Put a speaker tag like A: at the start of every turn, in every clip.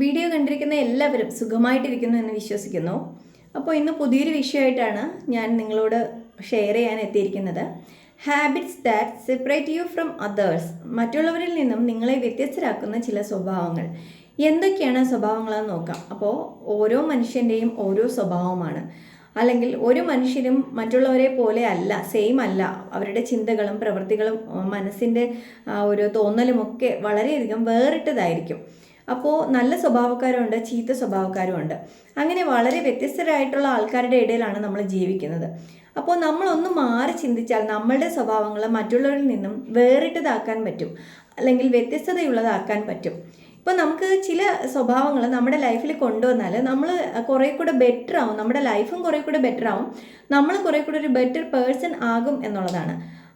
A: Video കണ്ടിരിക്കുന്ന എല്ലാവരും സുഖമായിട്ടിരിക്കുന്നു എന്ന് വിശ്വസിക്കുന്നു. അപ്പോൾ ഇന്ന് പുതിയൊരു വിഷയമായിട്ടാണ് ഞാൻ നിങ്ങളോട് ഷെയർ ചെയ്യാൻ എത്തിയിരിക്കുന്നത്. Habits that separate you from others മറ്റുള്ളവരിൽ നിന്നും നിങ്ങളെ വ്യത്യസ്തരാക്കുന്ന ചില സ്വഭാവങ്ങൾ. എന്തൊക്കെയാണ് സ്വഭാവങ്ങളെന്ന് നോക്കാം. അപ്പോൾ ഓരോ മനുഷ്യന്റെയും ഓരോ സ്വഭാവമാണ്. അല്ലെങ്കിൽ ഒരു മനുഷ്യരും മറ്റുള്ളവരെ പോലെ അല്ല സെയിം അല്ല. അവരുടെ ചിന്തകളും പ്രവൃത്തികളും മനസ്സിന്റെ ഒരു തോന്നലുമൊക്കെ വളരെയധികം വേറിട്ടതായിരിക്കും. അപ്പോൾ നല്ല സ്വഭാവക്കാരുണ്ട് ചീത്ത സ്വഭാവക്കാരുമുണ്ട്. അങ്ങനെ വളരെ വ്യത്യസ്തരായിട്ടുള്ള ആൾക്കാരുടെ ഇടയിലാണ് നമ്മൾ ജീവിക്കുന്നത്. അപ്പോൾ നമ്മളൊന്ന് മാറി ചിന്തിച്ചാൽ നമ്മളുടെ സ്വഭാവങ്ങൾ മറ്റുള്ളവരിൽ നിന്നും വേറിട്ടതാക്കാൻ പറ്റും. അല്ലെങ്കിൽ വ്യത്യസ്തതയുള്ളതാക്കാൻ പറ്റും. ഇപ്പോൾ നമുക്ക് ചില സ്വഭാവങ്ങൾ നമ്മുടെ ലൈഫിൽ കൊണ്ടുവന്നാൽ നമ്മൾ കുറേ കൂടെ ബെറ്റർ ആവും. നമ്മുടെ ലൈഫും കുറേ കൂടെ ബെറ്റർ ആവും. നമ്മൾ കുറേ കൂടെ ഒരു ബെറ്റർ പേഴ്സൺ ആകും എന്നുള്ളതാണ്.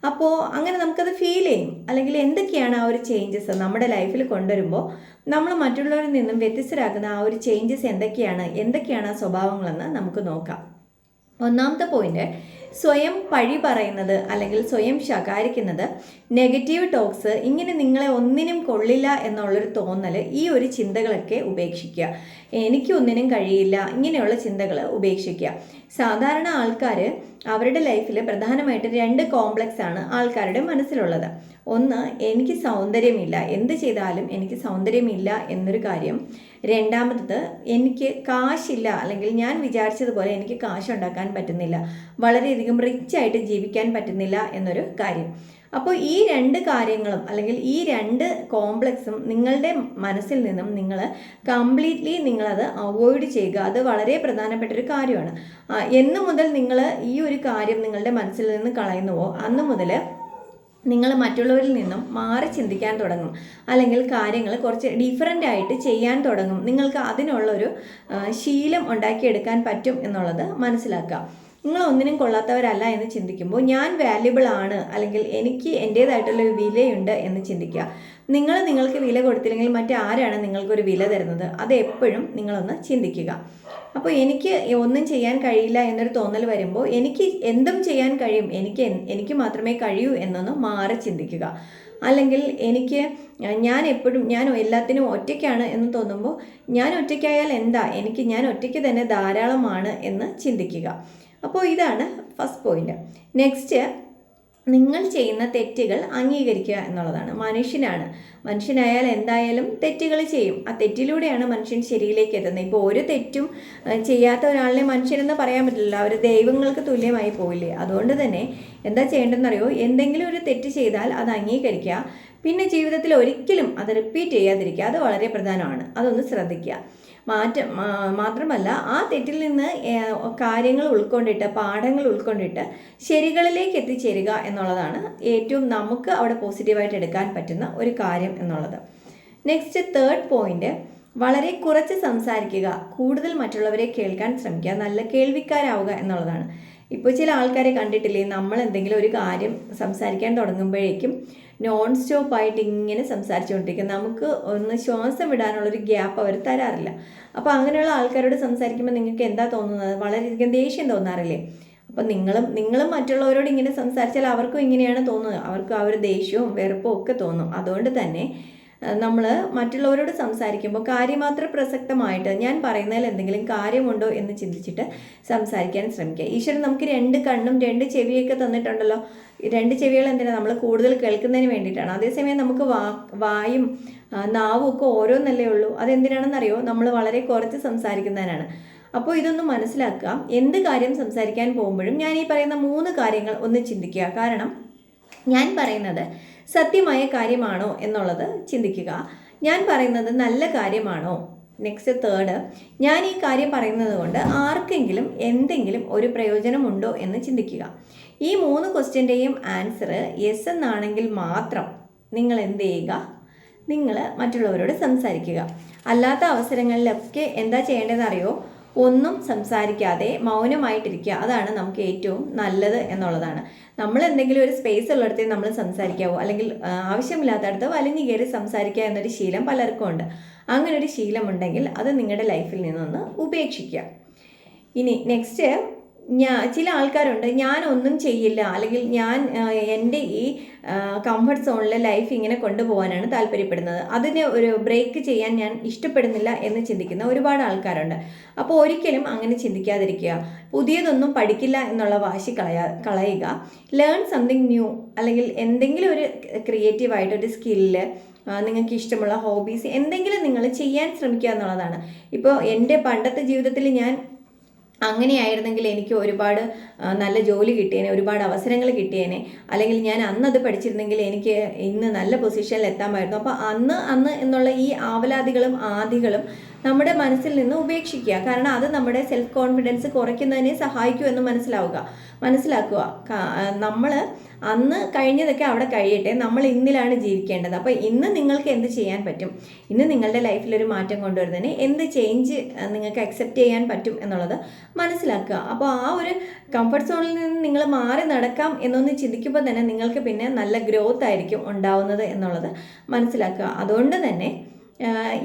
A: അപ്പോൾ അങ്ങനെ നമുക്കത് ഫീൽ ചെയ്യും. അല്ലെങ്കിൽ എന്തൊക്കെയാണ് ആ ഒരു ചേഞ്ചസ് നമ്മുടെ ലൈഫിൽ കൊണ്ടുവരുമ്പോൾ നമ്മൾ മറ്റുള്ളവരിൽ നിന്നും വ്യത്യസ്തരാക്കുന്ന ആ ഒരു ചേഞ്ചസ് എന്തൊക്കെയാണ്? എന്തൊക്കെയാണ് ആ സ്വഭാവങ്ങളെന്ന് നമുക്ക് നോക്കാം. ഒന്നാമത്തെ പോയിന്റ് സ്വയം പഴി പറയുന്നത് അല്ലെങ്കിൽ സ്വയം ശകാരിക്കുന്നത് നെഗറ്റീവ് ടോക്സ് ഇങ്ങനെ നിങ്ങളെ ഒന്നിനും കൊള്ളില്ല എന്നുള്ളൊരു തോന്നൽ ഈ ഒരു ചിന്തകളൊക്കെ ഉപേക്ഷിക്കുക. എനിക്ക് ഒന്നിനും കഴിയില്ല ഇങ്ങനെയുള്ള ചിന്തകൾ ഉപേക്ഷിക്കുക. സാധാരണ ആൾക്കാർ അവരുടെ ലൈഫിൽ പ്രധാനമായിട്ട് രണ്ട് കോംപ്ലക്സ് ആണ് ആൾക്കാരുടെ മനസ്സിലുള്ളത്. ഒന്ന് എനിക്ക് സൗന്ദര്യമില്ല. എന്ത് ചെയ്താലും എനിക്ക് സൗന്ദര്യമില്ല എന്നൊരു കാര്യം രണ്ടാമത്തത് എനിക്ക് കാശില്ല അല്ലെങ്കിൽ ഞാൻ വിചാരിച്ചതുപോലെ എനിക്ക് കാശ് ഉണ്ടാക്കാൻ പറ്റുന്നില്ല വളരെയധികം റിച്ച് ആയിട്ട് ജീവിക്കാൻ പറ്റുന്നില്ല എന്നൊരു കാര്യം. അപ്പോൾ ഈ രണ്ട് കാര്യങ്ങളും അല്ലെങ്കിൽ ഈ രണ്ട് കോംപ്ലക്സും നിങ്ങളുടെ മനസ്സിൽ നിന്നും നിങ്ങൾ കംപ്ലീറ്റ്ലി നിങ്ങളത് അവോയ്ഡ് ചെയ്യുക അത് വളരെ പ്രധാനപ്പെട്ട ഒരു കാര്യമാണ് എന്ന് മുതൽ നിങ്ങൾ ഈ ഒരു കാര്യം നിങ്ങളുടെ മനസ്സിൽ നിന്ന് കളയുന്നുവോ അന്ന് മുതൽ നിങ്ങൾ മറ്റുള്ളവരിൽ നിന്നും മാറി ചിന്തിക്കാൻ തുടങ്ങും. അല്ലെങ്കിൽ കാര്യങ്ങൾ കുറച്ച് ഡിഫറെന്റ് ആയിട്ട് ചെയ്യാൻ തുടങ്ങും. നിങ്ങൾക്ക് അതിനുള്ളൊരു ശീലം ഉണ്ടാക്കിയെടുക്കാൻ പറ്റും എന്നുള്ളത് മനസ്സിലാക്കുക. നിങ്ങൾ ഒന്നിനും കൊള്ളാത്തവരല്ല എന്ന് ചിന്തിക്കുമ്പോൾ ഞാൻ വാല്യുബിൾ ആണ് അല്ലെങ്കിൽ എനിക്ക് എന്റേതായിട്ടുള്ള ഒരു വിലയുണ്ട് എന്ന് ചിന്തിക്കുക. നിങ്ങൾ നിങ്ങൾക്ക് വില കൊടുത്തില്ലെങ്കിൽ മറ്റാരാണ് നിങ്ങൾക്കൊരു വില തരുന്നത്? അത് എപ്പോഴും നിങ്ങളൊന്ന് ചിന്തിക്കുക. അപ്പോൾ എനിക്ക് ഒന്നും ചെയ്യാൻ കഴിയില്ല എന്നൊരു തോന്നൽ വരുമ്പോൾ എനിക്ക് എന്തും ചെയ്യാൻ കഴിയും. എനിക്ക് എനിക്ക് മാത്രമേ കഴിയൂ എന്നൊന്ന് മാറി ചിന്തിക്കുക. അല്ലെങ്കിൽ എനിക്ക് ഞാൻ എപ്പോഴും ഞാൻ എല്ലാത്തിനും ഒറ്റയ്ക്കാണ് എന്ന് തോന്നുമ്പോൾ ഞാൻ ഒറ്റയ്ക്കായാൽ എന്താ? എനിക്ക് ഞാൻ ഒറ്റയ്ക്ക് തന്നെ ധാരാളമാണ് എന്ന് ചിന്തിക്കുക. അപ്പോൾ ഇതാണ് ഫസ്റ്റ് പോയിന്റ് നെക്സ്റ്റ് നിങ്ങൾ ചെയ്യുന്ന തെറ്റുകൾ അംഗീകരിക്കുക എന്നുള്ളതാണ്. മനുഷ്യനാണ്. മനുഷ്യനായാൽ എന്തായാലും തെറ്റുകൾ ചെയ്യും. ആ തെറ്റിലൂടെയാണ് മനുഷ്യൻ ശരിയിലേക്ക് എത്തുന്നത്. ഇപ്പോൾ ഒരു തെറ്റും ചെയ്യാത്ത ഒരാളിനെ മനുഷ്യനെന്ന് പറയാൻ പറ്റില്ല അവർ ദൈവങ്ങൾക്ക് തുല്യമായി പോയില്ലേ അതുകൊണ്ട് തന്നെ എന്താ ചെയ്യേണ്ടതെന്നറിയോ? എന്തെങ്കിലും ഒരു തെറ്റ് ചെയ്താൽ അത് അംഗീകരിക്കുക. പിന്നെ ജീവിതത്തിൽ ഒരിക്കലും അത് റിപ്പീറ്റ് ചെയ്യാതിരിക്കുക. അത് വളരെ പ്രധാനമാണ്. അതൊന്ന് ശ്രദ്ധിക്കുക. മാറ്റം മാത്രമല്ല ആ തെറ്റിൽ നിന്ന് കാര്യങ്ങൾ ഉൾക്കൊണ്ടിട്ട് പാഠങ്ങൾ ഉൾക്കൊണ്ടിട്ട് ശരികളിലേക്ക് എത്തിച്ചേരുക എന്നുള്ളതാണ് ഏറ്റവും നമുക്ക് അവിടെ പോസിറ്റീവായിട്ട് എടുക്കാൻ പറ്റുന്ന ഒരു കാര്യം എന്നുള്ളത്. നെക്സ്റ്റ് തേർഡ് പോയിന്റ് വളരെ കുറച്ച് സംസാരിക്കുക കൂടുതൽ മറ്റുള്ളവരെ കേൾക്കാൻ ശ്രമിക്കുക നല്ല കേൾവിക്കാരാവുക എന്നുള്ളതാണ്. ഇപ്പോൾ ചില ആൾക്കാരെ കണ്ടിട്ടില്ലേ നമ്മൾ എന്തെങ്കിലും ഒരു കാര്യം സംസാരിക്കാൻ തുടങ്ങുമ്പോഴേക്കും നോൺ സ്റ്റോപ്പായിട്ട് ഇങ്ങനെ സംസാരിച്ചുകൊണ്ടിരിക്കുക നമുക്ക് ഒന്ന് ശ്വാസം വിടാനുള്ളൊരു ഗ്യാപ്പ് അവർ തരാറില്ല. അപ്പോൾ അങ്ങനെയുള്ള ആൾക്കാരോട് സംസാരിക്കുമ്പോൾ നിങ്ങൾക്ക് എന്താ തോന്നുന്നത്? വളരെയധികം ദേഷ്യം തോന്നാറില്ലേ? അപ്പം നിങ്ങളും നിങ്ങളും മറ്റുള്ളവരോട് ഇങ്ങനെ സംസാരിച്ചാൽ അവർക്കും ഇങ്ങനെയാണ് തോന്നുന്നത്. അവർക്ക് ആ ഒരു ദേഷ്യവും വെറുപ്പും ഒക്കെ തോന്നും. അതുകൊണ്ട് തന്നെ നമ്മൾ മറ്റുള്ളവരോട് സംസാരിക്കുമ്പോൾ കാര്യമാത്ര പ്രസക്തമായിട്ട് ഞാൻ പറയുന്നതിൽ എന്തെങ്കിലും കാര്യമുണ്ടോ എന്ന് ചിന്തിച്ചിട്ട് സംസാരിക്കാൻ ശ്രമിക്കുക. ഈശ്വരൻ നമുക്ക് രണ്ട് കണ്ണും രണ്ട് ചെവിയൊക്കെ തന്നിട്ടുണ്ടല്ലോ. രണ്ട് ചെവികൾ എന്തിനാണ് നമ്മൾ കൂടുതൽ കേൾക്കുന്നതിന് വേണ്ടിയിട്ടാണ്. അതേസമയം നമുക്ക് വാ വായും നാവും ഒക്കെ ഓരോന്നല്ലേ ഉള്ളൂ. അതെന്തിനാണെന്നറിയോ? നമ്മൾ വളരെ കുറച്ച് സംസാരിക്കുന്നതിനാണ്. അപ്പോൾ ഇതൊന്ന് മനസ്സിലാക്കുക. എന്ത് കാര്യം സംസാരിക്കാൻ പോകുമ്പോഴും ഞാൻ ഈ പറയുന്ന മൂന്ന് കാര്യങ്ങൾ ഒന്ന് ചിന്തിക്കുക. കാരണം ഞാൻ പറയുന്നത് സത്യമായ കാര്യമാണോ എന്നുള്ളത് ചിന്തിക്കുക. ഞാൻ പറയുന്നത് നല്ല കാര്യമാണോ? നെക്സ്റ്റ് തേർഡ് ഞാൻ ഈ കാര്യം പറയുന്നത് കൊണ്ട് ആർക്കെങ്കിലും എന്തെങ്കിലും ഒരു പ്രയോജനമുണ്ടോ എന്ന് ചിന്തിക്കുക. ഈ മൂന്ന് ക്വസ്റ്റ്യന്റെയും ആൻസർ യെസ് എന്നാണെങ്കിൽ മാത്രം നിങ്ങൾ എന്ത് ചെയ്യുക? നിങ്ങൾ മറ്റുള്ളവരോട് സംസാരിക്കുക. അല്ലാത്ത അവസരങ്ങളിലൊക്കെ എന്താ ചെയ്യേണ്ടതെന്ന് അറിയോ ഒന്നും സംസാരിക്കാതെ മൗനമായിട്ടിരിക്കുക. അതാണ് നമുക്ക് ഏറ്റവും നല്ലത് എന്നുള്ളതാണ്. നമ്മൾ എന്തെങ്കിലും ഒരു സ്പേസ് ഉള്ളിടത്തേ നമ്മൾ സംസാരിക്കാവോ? അല്ലെങ്കിൽ ആവശ്യമില്ലാത്തടത്ത് വലിഞ്ഞു കയറി സംസാരിക്കുക എന്നൊരു ശീലം പലർക്കും ഉണ്ട്. അങ്ങനെ ഒരു ശീലമുണ്ടെങ്കിൽ അത് നിങ്ങളുടെ ലൈഫിൽ നിന്നൊന്ന് ഉപേക്ഷിക്കുക. ഇനി നെക്സ്റ്റ് ഞാൻ ചില ആൾക്കാരുണ്ട് ഞാനൊന്നും ചെയ്യില്ല അല്ലെങ്കിൽ ഞാൻ എന്റെ ഈ കംഫർട്ട് സോണിലെ ലൈഫ് ഇങ്ങനെ കൊണ്ടുപോകാനാണ് താല്പര്യപ്പെടുന്നത്. അതിനെ ഒരു ബ്രേക്ക് ചെയ്യാൻ ഞാൻ ഇഷ്ടപ്പെടുന്നില്ല എന്ന് ചിന്തിക്കുന്ന ഒരുപാട് ആൾക്കാരുണ്ട്. അപ്പോൾ ഒരിക്കലും അങ്ങനെ ചിന്തിക്കാതിരിക്കുക. പുതിയതൊന്നും പഠിക്കില്ല എന്നുള്ള വാശി കളയാ കളയുക. ലേൺ സംതിങ് ന്യൂ അല്ലെങ്കിൽ എന്തെങ്കിലും ഒരു ക്രിയേറ്റീവായിട്ട് ഒരു സ്കില്ല് നിങ്ങൾക്ക് ഇഷ്ടമുള്ള ഹോബീസ് എന്തെങ്കിലും നിങ്ങൾ ചെയ്യാൻ ശ്രമിക്കുക എന്നുള്ളതാണ്. ഇപ്പോൾ എന്റെ പണ്ടത്തെ ജീവിതത്തിൽ ഞാൻ അങ്ങനെയായിരുന്നെങ്കിൽ എനിക്ക് ഒരുപാട് നല്ല ജോലി കിട്ടിയേനെ ഒരുപാട് അവസരങ്ങൾ കിട്ടിയേനെ. അല്ലെങ്കിൽ ഞാൻ അന്ന് അത് പഠിച്ചിരുന്നെങ്കിൽ എനിക്ക് ഇന്ന് നല്ല പൊസിഷനിൽ എത്താമായിരുന്നു. അപ്പോൾ അന്ന് അന്ന് എന്നുള്ള ഈ ആവലാതികളും ആദികളും നമ്മുടെ മനസ്സിൽ നിന്ന് ഉപേക്ഷിക്കുക. കാരണം അത് നമ്മുടെ സെൽഫ് കോൺഫിഡൻസ് കുറയ്ക്കുന്നതിനെ സഹായിക്കൂ എന്ന് മനസ്സിലാവുക. മനസ്സിലാക്കുക. നമ്മൾ അന്ന് കഴിഞ്ഞതൊക്കെ അവിടെ കഴിയട്ടെ. നമ്മൾ ഇന്നിലാണ് ജീവിക്കേണ്ടത്. അപ്പോൾ ഇന്ന് നിങ്ങൾക്ക് എന്ത് ചെയ്യാൻ പറ്റും? ഇന്ന് നിങ്ങളുടെ ലൈഫിൽ ഒരു മാറ്റം കൊണ്ടുവരുന്നതിന് എന്ത് ചേഞ്ച് നിങ്ങൾക്ക് അക്സെപ്റ്റ് ചെയ്യാൻ പറ്റും എന്നുള്ളത് മനസ്സിലാക്കുക. അപ്പോൾ ആ ഒരു കംഫർട്ട് സോണിൽ നിന്ന് നിങ്ങൾ മാറി നടക്കാം എന്നൊന്ന് ചിന്തിക്കുമ്പോൾ തന്നെ നിങ്ങൾക്ക് പിന്നെ നല്ല ഗ്രോത്ത് ആയിരിക്കും ഉണ്ടാവുന്നത് എന്നുള്ളത് മനസ്സിലാക്കുക. അതുകൊണ്ട് തന്നെ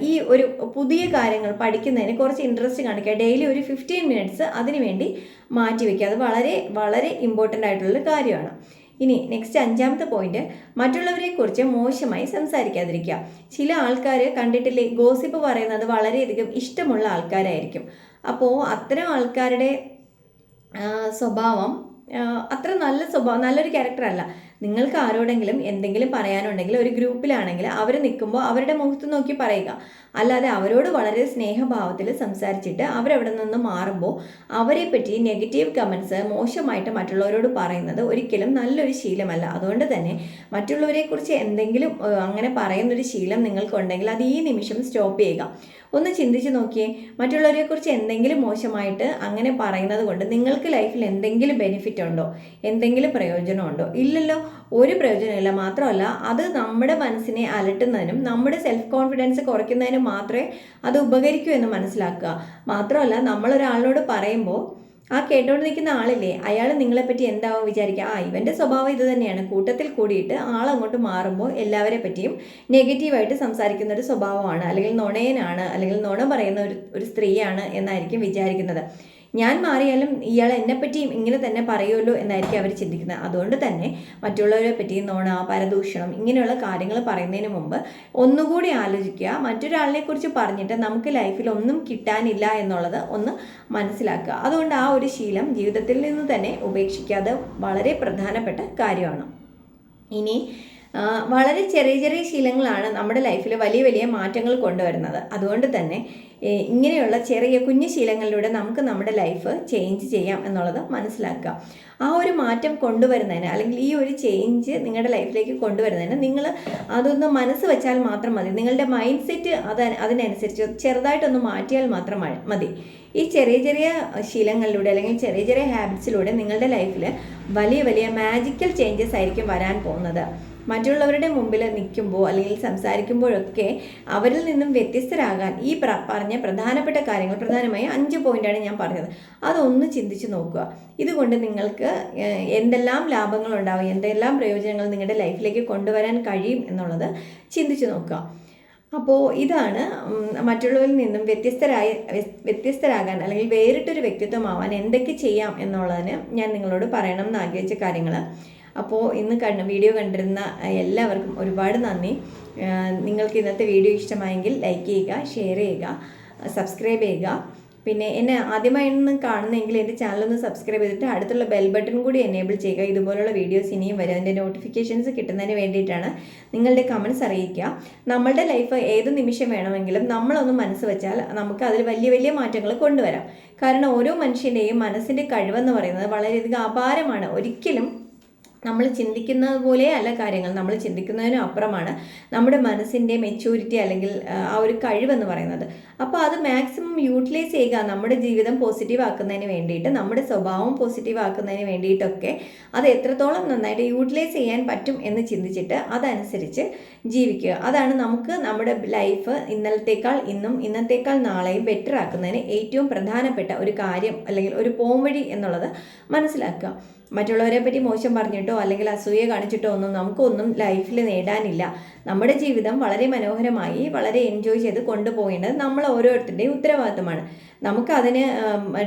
A: ഈ ഒരു പുതിയ കാര്യങ്ങൾ പഠിക്കുന്നതിന് കുറച്ച് ഇൻട്രസ്റ്റ് കാണിക്കുക. ഡെയിലി ഒരു ഫിഫ്റ്റീൻ മിനിറ്റ്സ് അതിനുവേണ്ടി മാറ്റി വയ്ക്കുക അത് വളരെ വളരെ ഇമ്പോർട്ടന്റ് ആയിട്ടുള്ള കാര്യമാണ്. ഇനി നെക്സ്റ്റ് അഞ്ചാമത്തെ പോയിന്റ് മറ്റുള്ളവരെ കുറിച്ച് മോശമായി സംസാരിക്കാതിരിക്കുക. ചില ആൾക്കാർ കണ്ടിട്ടില്ലേ ഗോസിപ്പ് പറയുന്നത് വളരെയധികം ഇഷ്ടമുള്ള ആൾക്കാരായിരിക്കും. അപ്പോൾ അത്തരം ആൾക്കാരുടെ സ്വഭാവം അത്ര നല്ല സ്വഭാവം നല്ലൊരു ക്യാരക്ടർ അല്ല. നിങ്ങൾക്ക് ആരോടെങ്കിലും എന്തെങ്കിലും പറയാനുണ്ടെങ്കിൽ ഒരു ഗ്രൂപ്പിലാണെങ്കിൽ അവർ നിൽക്കുമ്പോൾ അവരുടെ മുഖത്ത് നോക്കി പറയുക. അല്ലാതെ അവരോട് വളരെ സ്നേഹഭാവത്തിൽ സംസാരിച്ചിട്ട് അവരവിടെ നിന്ന് മാറുമ്പോൾ അവരെ പറ്റി നെഗറ്റീവ് കമൻസ് മോശമായിട്ട് മറ്റുള്ളവരോട് പറയുന്നത് ഒരിക്കലും നല്ലൊരു ശീലമല്ല. അതുകൊണ്ട് തന്നെ മറ്റുള്ളവരെക്കുറിച്ച് എന്തെങ്കിലും അങ്ങനെ പറയുന്നൊരു ശീലം നിങ്ങൾക്കുണ്ടെങ്കിൽ അത് ഈ നിമിഷം സ്റ്റോപ്പ് ചെയ്യുക. ഒന്ന് ചിന്തിച്ച് നോക്കിയേ മറ്റുള്ളവരെക്കുറിച്ച് എന്തെങ്കിലും മോശമായിട്ട് അങ്ങനെ പറയുന്നത് കൊണ്ട് നിങ്ങൾക്ക് ലൈഫിൽ എന്തെങ്കിലും ബെനിഫിറ്റ് ഉണ്ടോ? എന്തെങ്കിലും പ്രയോജനമുണ്ടോ ഇല്ലല്ലോ ഒരു പ്രയോജനമില്ല. മാത്രമല്ല അത് നമ്മുടെ മനസ്സിനെ അലട്ടുന്നതിനും നമ്മുടെ സെൽഫ് കോൺഫിഡൻസ് കുറയ്ക്കുന്നതിനും മാത്രമേ അത് ഉപകരിക്കൂ എന്ന് മനസ്സിലാക്കുക. മാത്രമല്ല നമ്മളൊരാളിനോട് പറയുമ്പോൾ ആ കേട്ടോണ്ട് നിൽക്കുന്ന ആളില്ലേ? അയാൾ നിങ്ങളെപ്പറ്റി എന്താവും വിചാരിക്കുക ആ ഇവന്റെ സ്വഭാവം ഇത് തന്നെയാണ്. കൂട്ടത്തിൽ കൂടിയിട്ട് ആളങ്ങോട്ട് മാറുമ്പോൾ എല്ലാവരെ പറ്റിയും നെഗറ്റീവായിട്ട് സംസാരിക്കുന്ന ഒരു സ്വഭാവമാണ്. അല്ലെങ്കിൽ നുണയനാണ്. അല്ലെങ്കിൽ നുണ പറയുന്ന ഒരു ഒരു സ്ത്രീയാണ് എന്നായിരിക്കും വിചാരിക്കുന്നത്. ഞാൻ മാറിയാലും ഇയാൾ എന്നെപ്പറ്റിയും ഇങ്ങനെ തന്നെ പറയുമല്ലോ എന്നായിരിക്കും അവർ ചിന്തിക്കുന്നത്. അതുകൊണ്ട് തന്നെ മറ്റുള്ളവരെ പറ്റി നോണ പരദൂഷണം ഇങ്ങനെയുള്ള കാര്യങ്ങൾ പറയുന്നതിന് മുമ്പ് ഒന്നുകൂടി ആലോചിക്കുക. മറ്റൊരാളിനെ കുറിച്ച് പറഞ്ഞിട്ട് നമുക്ക് ലൈഫിൽ ഒന്നും കിട്ടാനില്ല എന്നുള്ളത് ഒന്ന് മനസ്സിലാക്കുക. അതുകൊണ്ട് ആ ഒരു ശീലം ജീവിതത്തിൽ നിന്ന് തന്നെ ഉപേക്ഷിക്കാതെ വളരെ പ്രധാനപ്പെട്ട കാര്യമാണ്. ഇനി വളരെ ചെറിയ ചെറിയ ശീലങ്ങളാണ് നമ്മുടെ ലൈഫിൽ വലിയ വലിയ മാറ്റങ്ങൾ കൊണ്ടുവരുന്നത്. അതുകൊണ്ട് തന്നെ ഇങ്ങനെയുള്ള ചെറിയ കുഞ്ഞു ശീലങ്ങളിലൂടെ നമുക്ക് നമ്മുടെ ലൈഫ് ചേഞ്ച് ചെയ്യാം എന്നുള്ളത് മനസ്സിലാക്കുക. ആ ഒരു മാറ്റം കൊണ്ടുവരുന്നതിന് അല്ലെങ്കിൽ ഈ ഒരു ചേഞ്ച് നിങ്ങളുടെ ലൈഫിലേക്ക് കൊണ്ടുവരുന്നതിന് നിങ്ങൾ അതൊന്ന് മനസ്സ് വെച്ചാൽ മാത്രം മതി. നിങ്ങളുടെ മൈൻഡ് സെറ്റ് അത് അതിനനുസരിച്ച് ചെറുതായിട്ടൊന്ന് മാറ്റിയാൽ മാത്രം മതി. ഈ ചെറിയ ചെറിയ ശീലങ്ങളിലൂടെ അല്ലെങ്കിൽ ചെറിയ ചെറിയ ഹാബിറ്റ്സിലൂടെ നിങ്ങളുടെ ലൈഫിൽ വലിയ വലിയ മാജിക്കൽ ചേഞ്ചസ് ആയിരിക്കും വരാൻ പോകുന്നത്. മറ്റുള്ളവരുടെ മുമ്പിൽ നിൽക്കുമ്പോൾ അല്ലെങ്കിൽ സംസാരിക്കുമ്പോഴൊക്കെ അവരിൽ നിന്നും വ്യത്യസ്തരാകാൻ ഈ പറഞ്ഞ പ്രധാനപ്പെട്ട കാര്യങ്ങൾ പ്രധാനമായും അഞ്ച് പോയിന്റാണ് ഞാൻ പറഞ്ഞത്. അതൊന്ന് ചിന്തിച്ച് നോക്കുക. ഇതുകൊണ്ട് നിങ്ങൾക്ക് എന്തെല്ലാം ലാഭങ്ങൾ ഉണ്ടാവും എന്തെല്ലാം പ്രയോജനങ്ങൾ നിങ്ങളുടെ ലൈഫിലേക്ക് കൊണ്ടുവരാൻ കഴിയും എന്നുള്ളത് ചിന്തിച്ച് നോക്കുക. അപ്പോൾ ഇതാണ് മറ്റുള്ളവരിൽ നിന്നും വ്യത്യസ്തരായി വ്യത്യസ്തരാകാൻ അല്ലെങ്കിൽ വേറിട്ടൊരു വ്യക്തിത്വമാവാൻ എന്തൊക്കെ ചെയ്യാം എന്നുള്ളതിന് ഞാൻ നിങ്ങളോട് പറയണം എന്ന് ആഗ്രഹിച്ച കാര്യങ്ങൾ അപ്പോൾ ഇന്ന് കണ്ട് വീഡിയോ കണ്ടിരുന്ന എല്ലാവർക്കും ഒരുപാട് നന്ദി. നിങ്ങൾക്ക് ഇന്നത്തെ വീഡിയോ ഇഷ്ടമായെങ്കിൽ ലൈക്ക് ചെയ്യുക ഷെയർ ചെയ്യുക സബ്സ്ക്രൈബ് ചെയ്യുക. പിന്നെ എന്നെ ആദ്യമായിട്ടൊന്ന് കാണുന്നെങ്കിൽ എന്റെ ചാനലൊന്ന് സബ്സ്ക്രൈബ് ചെയ്തിട്ട് അടുത്തുള്ള ബെൽ ബട്ടൺ കൂടി എനേബിൾ ചെയ്യുക. ഇതുപോലുള്ള വീഡിയോസ് ഇനിയും വരും. അതിന്റെ നോട്ടിഫിക്കേഷൻസ് കിട്ടുന്നതിന് വേണ്ടിയിട്ടാണ് നിങ്ങളുടെ കമൻസ് അറിയിക്കുക. നമ്മളുടെ ലൈഫ് ഏത് നിമിഷം വേണമെങ്കിലും നമ്മളൊന്ന് മനസ്സ് വെച്ചാൽ നമുക്ക് അതിൽ വലിയ വലിയ മാറ്റങ്ങൾ കൊണ്ടുവരാം. കാരണം ഓരോ മനുഷ്യന്റെയും മനസ്സിന്റെ കഴിവെന്ന് പറയുന്നത് വളരെയധികം അപാരമാണ്. ഒരിക്കലും നമ്മൾ ചിന്തിക്കുന്നത് പോലെ അല്ല കാര്യങ്ങൾ. നമ്മൾ ചിന്തിക്കുന്നതിനും അപ്പുറമാണ് നമ്മുടെ മനസ്സിന്റെ മെച്യൂരിറ്റി അല്ലെങ്കിൽ ആ, ഒരു കഴിവെന്ന് പറയുന്നത്. അപ്പോൾ അത് മാക്സിമം യൂട്ടിലൈസ് ചെയ്യുക നമ്മുടെ ജീവിതം പോസിറ്റീവ് ആക്കുന്നതിന് വേണ്ടിയിട്ട് നമ്മുടെ സ്വഭാവം പോസിറ്റീവ് ആക്കുന്നതിന് വേണ്ടിയിട്ടൊക്കെ അത് എത്രത്തോളം നന്നായിട്ട് യൂട്ടിലൈസ് ചെയ്യാൻ പറ്റും എന്ന് ചിന്തിച്ചിട്ട് അതനുസരിച്ച് ജീവിക്കുക. അതാണ് നമുക്ക് നമ്മുടെ ലൈഫ് ഇന്നലത്തേക്കാൾ ഇന്നും ഇന്നത്തേക്കാൾ നാളെയും ബെറ്റർ ആക്കുന്നതിന് ഏറ്റവും പ്രധാനപ്പെട്ട ഒരു കാര്യം അല്ലെങ്കിൽ ഒരു പോംവഴി എന്നുള്ളത് മനസ്സിലാക്കുക. മറ്റുള്ളവരെ പറ്റി മോശം പറഞ്ഞിട്ടോ അല്ലെങ്കിൽ അസൂയ കാണിച്ചിട്ടോ ഒന്നും നമുക്കൊന്നും ലൈഫിൽ നേടാനില്ല. നമ്മുടെ ജീവിതം വളരെ മനോഹരമായി വളരെ എൻജോയ് ചെയ്ത് കൊണ്ടുപോകേണ്ടത് നമ്മൾ ഓരോരുത്തരുടെയും ഉത്തരവാദിത്തമാണ്. നമുക്കതിന്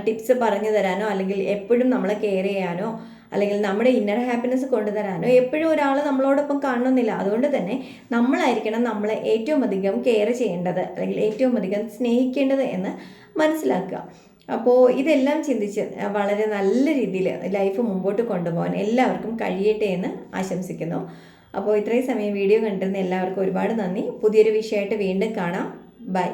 A: ടിപ്സ് പറഞ്ഞു തരാനോ അല്ലെങ്കിൽ എപ്പോഴും നമ്മളെ കെയർ ചെയ്യാനോ അല്ലെങ്കിൽ നമ്മുടെ ഇന്നർ ഹാപ്പിനെസ് കൊണ്ടുതരാനോ എപ്പോഴും ഒരാൾ നമ്മളോടൊപ്പം കാണണമെന്നില്ല അതുകൊണ്ട് തന്നെ നമ്മളായിരിക്കണം നമ്മളെ ഏറ്റവും അധികം കെയർ ചെയ്യേണ്ടത് അല്ലെങ്കിൽ ഏറ്റവും അധികം സ്നേഹിക്കേണ്ടത് എന്ന് മനസ്സിലാക്കുക. അപ്പോൾ ഇതെല്ലാം ചിന്തിച്ച് വളരെ നല്ല രീതിയിൽ ലൈഫ് മുമ്പോട്ട് കൊണ്ടുപോകാൻ എല്ലാവർക്കും കഴിയട്ടെ എന്ന് ആശംസിക്കുന്നു. അപ്പോൾ ഇത്രയും സമയം വീഡിയോ കണ്ടിരുന്ന എല്ലാവർക്കും ഒരുപാട് നന്ദി. പുതിയൊരു വിഷയമായിട്ട് വീണ്ടും കാണാം. ബൈ.